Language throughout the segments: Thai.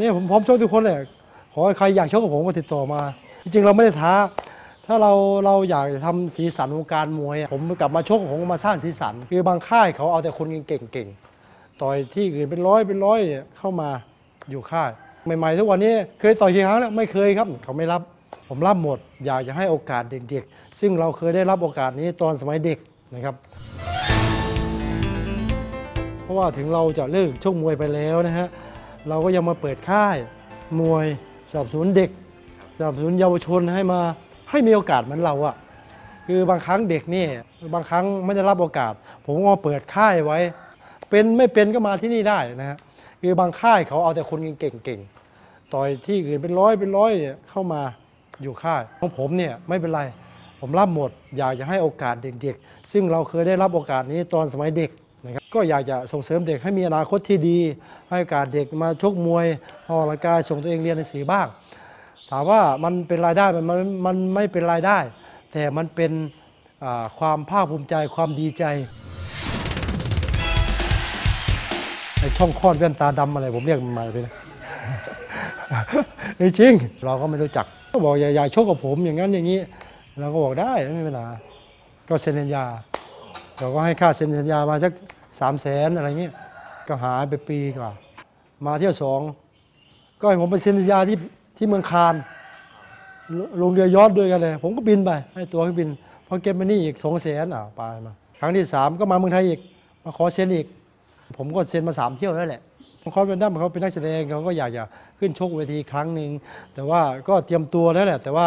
นี้ผมพร้อมชกทุกคนเลยขอใครอยากชกกับผมก็ติดต่อมา จริงๆเราไม่ได้ท้า ถ้าเราเราอยากจะทำสีสันวงการมวยอะผมกลับมาชกผมมาสร้างสีสัน คือบางค่ายเขาเอาแต่คนเก่งๆต่อยที่อื่นเป็นร้อยเป็นร้อยเนี่ยเข้ามาอยู่ค่ายใหม่ๆทุกวันนี้เคยต่อยกี่ครั้งแล้วไม่เคยครับ เขาไม่รับผมรับหมด อยากจะให้โอกาสเด็กๆ ซึ่งเราเคยได้รับโอกาสนี้ตอนสมัยเด็กนะครับ เพราะว่าถึงเราจะเลิกชกมวยไปแล้วนะฮะ เราก็ยังมาเปิดค่ายมวยสนับสนุนเด็กสนับสนุนเยาวชนให้มาให้มีโอกาสเหมือนเราอะคือบางครั้งเด็กนี่บางครั้งไม่ได้รับโอกาส ผมก็มาเปิดค่ายไว้ เป็นไม่เป็นก็มาที่นี่ได้นะฮะคือบางค่ายเขาเอาแต่คนเก่งๆต่อยที่อื่นเป็นร้อยเป็นร้อยเนี่ยเข้ามาอยู่ค่ายของผมเนี่ยไม่เป็นไรผมรับหมด อยากจะให้โอกาสเด็กๆ ซึ่งเราเคยได้รับโอกาสนี้ตอนสมัยเด็กนะครับ ก็อยากจะส่งเสริมเด็กให้มีอนาคตที่ดี ให้โอกาสเด็กมาชกมวยออกกำลังกายส่งตัวเองเรียนหนังสือบ้าง ถามว่ามันเป็นรายได้มันมันมันไม่เป็นรายได้ แต่มันเป็นความภาคภูมิใจความดีใจไอช่องคลอดแว่นตาดำอะไรผมเรียกมันมาไปนะจริงเราก็ไม่รู้จักก็บอกอย่าอย่าชกกับผมอย่างนั้นอย่างนี้ เราก็บอกได้ไม่เป็นไรก็เซ็นสัญญาเราก็ให้ค่าเซ็นสัญญามาสัก สามแสนอะไรเงี้ยก็หายไปปีกว่า มาเที่ยวสองก็ให้ผมไปเซ็นสัญญาที่ที่เมืองคานลงเรือยอดด้วยกันเลย ผมก็บินไปให้ตัวให้บินพอเก็บมานี่อีกสองแสนอะไปมาครั้งที่สามก็มาเมืองไทยอีกมาขอเซ็นอีก ผมก็เซ็นมาสามเที่ยวแล้วแหละเขาเป็นด้ามเขาเป็นนักแสดงเขาก็อยากจะขึ้นชกเวทีครั้งหนึ่งแต่ว่าก็เตรียมตัวแล้วแหละ แต่ว่า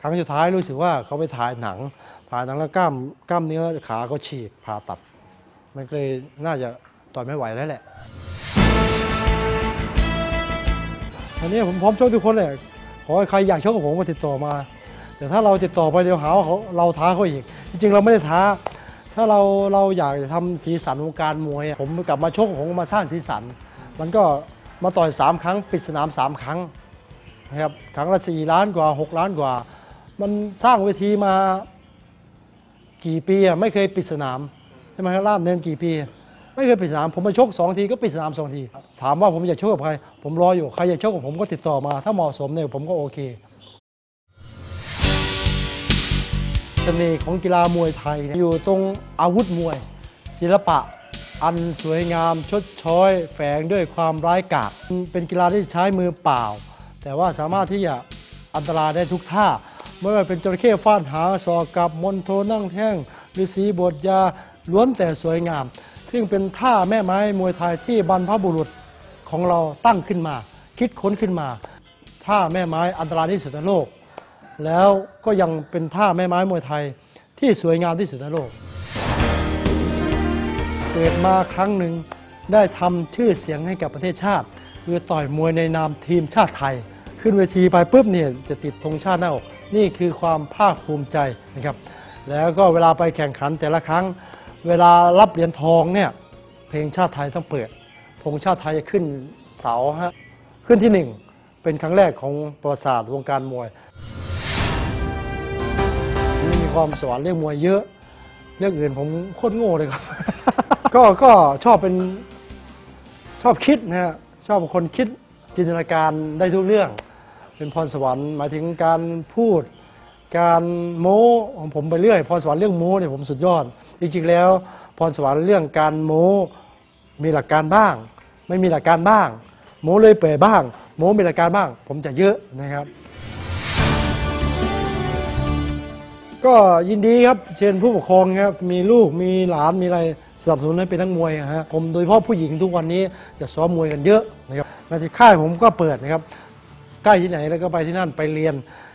ครั้งสุดท้ายรู้สึกว่าเขาไปถ่ายหนัง ถ่ายหนังแล้วกล้ามกล้ามเนื้อขาเขาฉีกผ่าตัด มันเลยน่าจะต่อยไม่ไหวแล้วแหละอันนี้ผมพร้อมชกทุกคนเลยขอให้ใครอยากชกกับผมก็ติดต่อมา แต่ถ้าเราติดต่อไปเดี๋ยวหาว่าเขาเราท้าเขาอีก จริงๆเราไม่ได้ท้า ถ้าเราเราอยากจะทำสีสันวงการมวย ผมกลับมาชกผมมาสร้างสีสัน มันก็มาต่อยสามครั้งปิดสนามสามครั้งนะครับครั้งละสี่ล้านกว่าหกล้านกว่า มันสร้างเวทีมากี่ปีอะไม่เคยปิดสนาม ใช่ไหมครับล่ามเนินกี่ปี ไม่เคยปิดสนาม ผมมาชกสองทีก็ปิดสนามสองที ถามว่าผมอยากชกกับใคร ผมรออยู่ ใครอยากชกกับผมก็ติดต่อมา ถ้าเหมาะสมเนี่ยผมก็โอเคเสน่ห์ของกีฬามวยไทยเนี่ยอยู่ตรงอาวุธมวย ศิลปะอันสวยงามชดช้อย แฝงด้วยความร้ายกาจเป็นกีฬาที่ใช้มือเปล่า แต่ว่าสามารถที่จะอันตรายได้ทุกท่า ไม่ว่าเป็นจระเข้ฟาดหางศอกกับมนโทนั่งแท่งฤาษีบทยา ล้วนแต่สวยงาม ซึ่งเป็นท่าแม่ไม้มวยไทยที่บรรพบุรุษของเราตั้งขึ้นมา คิดค้นขึ้นมา ท่าแม่ไม้อันตรายที่สุดในโลก แล้วก็ยังเป็นท่าแม่ไม้มวยไทยที่สวยงามที่สุดในโลกเกิดมาครั้งหนึ่งได้ทำชื่อเสียงให้กับประเทศชาติ คือต่อยมวยในนามทีมชาติไทย ขึ้นเวทีไปปุ๊บเนี่ยจะติดธงชาติหน้าอก นี่คือความภาคภูมิใจนะครับ แล้วก็เวลาไปแข่งขันแต่ละครั้ง เวลารับเหรียญทองเนี่ย เพลงชาติไทยต้องเปิดธงชาติไทยจะขึ้นเสาฮะขึ้นที่หนึ่งเป็นครั้งแรกของประวัติศาสตร์วงการมวยมีความสวรรค์เรื่องมวยเยอะ เรื่องอื่นผมโคตรโง่เลยครับ ก็ก็ชอบเป็นชอบคิดนะฮะชอบคนคิดจินตนาการได้ทุกเรื่อง เป็นพรสวรรค์หมายถึงการพูด การโม้ของผมไปเรื่อยพรสวรรค์เรื่องโม้เนี่ยผมสุดยอด จริงๆแล้วพรสวรรค์เรื่องการโม้มีหลักการบ้าง ไม่มีหลักการบ้าง โม้เลยเปื่อยบ้าง โม้มีหลักการบ้าง ผมจะเยอะนะครับ ก็ยินดีครับเชิญผู้ปกครองครับมีลูกมีหลานมีอะไรสนับสนุนให้เป็นนักมวยฮะผมโดยเฉพาะผู้หญิงทุกวันนี้จะซ้อมมวยกันเยอะนะครับมาที่ค่ายผมก็เปิดนะครับใกล้ที่ไหนแล้วก็ไปที่นั่นไปเรียน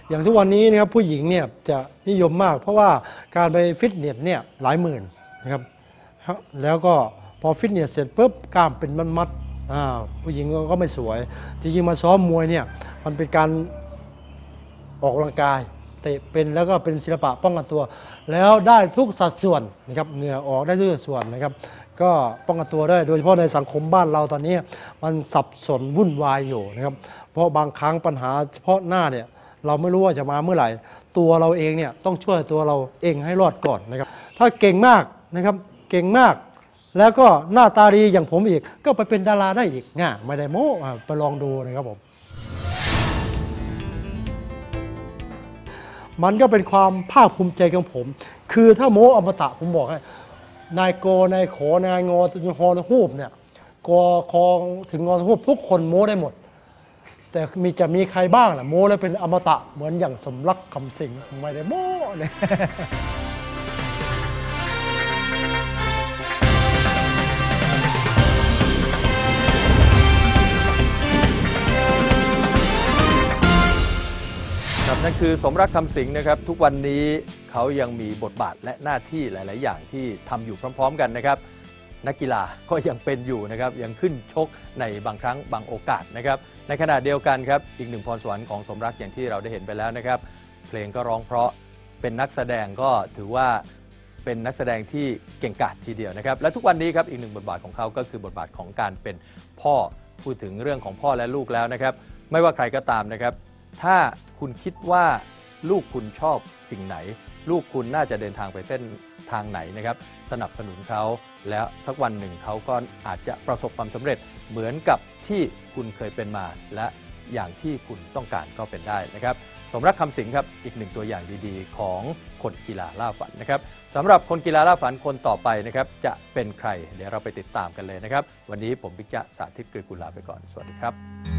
อย่างทุกวันนี้นะครับผู้หญิงเนี่ยจะนิยมมาก เพราะว่าการไปฟิตเนสเนี่ยหลายหมื่นนะครับแล้วก็พอฟิตเนสเสร็จปุ๊บกล้ามเป็นมัดๆอ่าผู้หญิงก็ไม่สวย จริงๆมาซ้อมมวยเนี่ยมันเป็นการออกกำลังกายเตะเป็นแล้วก็เป็นศิลปะป้องกันตัว แล้วได้ทุกสัดส่วนนะครับเหงื่อออกได้ทุกสัดส่วนนะครับ ก็ป้องกันตัวได้โดยเฉพาะในสังคมบ้านเราตอนนี้มันสับสนวุ่นวายอยู่นะครับ เพราะบางครั้งปัญหาเฉพาะหน้าเนี่ย เราไม่รู้ว่าจะมาเมื่อไหร่ ตัวเราเองเนี่ยต้องช่วยตัวเราเองให้รอดก่อนนะครับ ถ้าเก่งมากนะครับ เก่งมาก แล้วก็หน้าตาดีอย่างผมอีก ก็ไปเป็นดาราได้อีกง่าไม่ได้โม้ไปลองดูนะครับผม มันก็เป็นความภาคภูมิใจของผม คือถ้าโม้อมตะผมบอกให้นายโกนายโขนายงอถึงฮอนฮูบเนี่ยกอคองถึงงอนฮูบทุกคนโม้ได้หมด แต่มีจะมีใครบ้างล่ะโม้แล้วเป็นอมตะเหมือนอย่างสมรักคำสิงไม่ได้โม้เลยครับนั่นคือสมรักคำสิงนะครับ ทุกวันนี้เขายังมีบทบาทและหน้าที่หลาย ๆ อย่างที่ทำอยู่พร้อม ๆ กันนะครับ นักกีฬาก็ยังเป็นอยู่นะครับยังขึ้นชกในบางครั้งบางโอกาสนะครับในขณะเดียวกันครับอีกหนึ่งพรสวรรค์ของสมรักอย่างที่เราได้เห็นไปแล้วนะครับ เพลงก็ร้องเพราะเป็นนักแสดงก็ถือว่าเป็นนักแสดงที่เก่งกาจทีเดียวนะครับ และทุกวันนี้ครับอีกหนึ่งบทบาทของเขาก็คือบทบาทของการเป็นพ่อพูดถึงเรื่องของพ่อและลูกแล้วนะครับ ไม่ว่าใครก็ตามนะครับ ถ้าคุณคิดว่าลูกคุณชอบสิ่งไหนลูกคุณน่าจะเดินทางไปเส้นทางไหนนะครับ สนับสนุนเขาแล้วสักวันหนึ่งเขาก็อาจจะประสบความสำเร็จเหมือนกับที่คุณเคยเป็นมา และอย่างที่คุณต้องการก็เป็นได้นะครับ สมรักคำสิงครับอีกหนึ่งตัวอย่างดีๆ ของคนกีฬาล่าฝันนะครับสำหรับคนกีฬาล่าฝันคนต่อไปนะครับ จะเป็นใคร เดี๋ยวเราไปติดตามกันเลยนะครับ วันนี้ผมพิกจะสาธิตกฤษกุลาไปก่อนสวัสดีครับ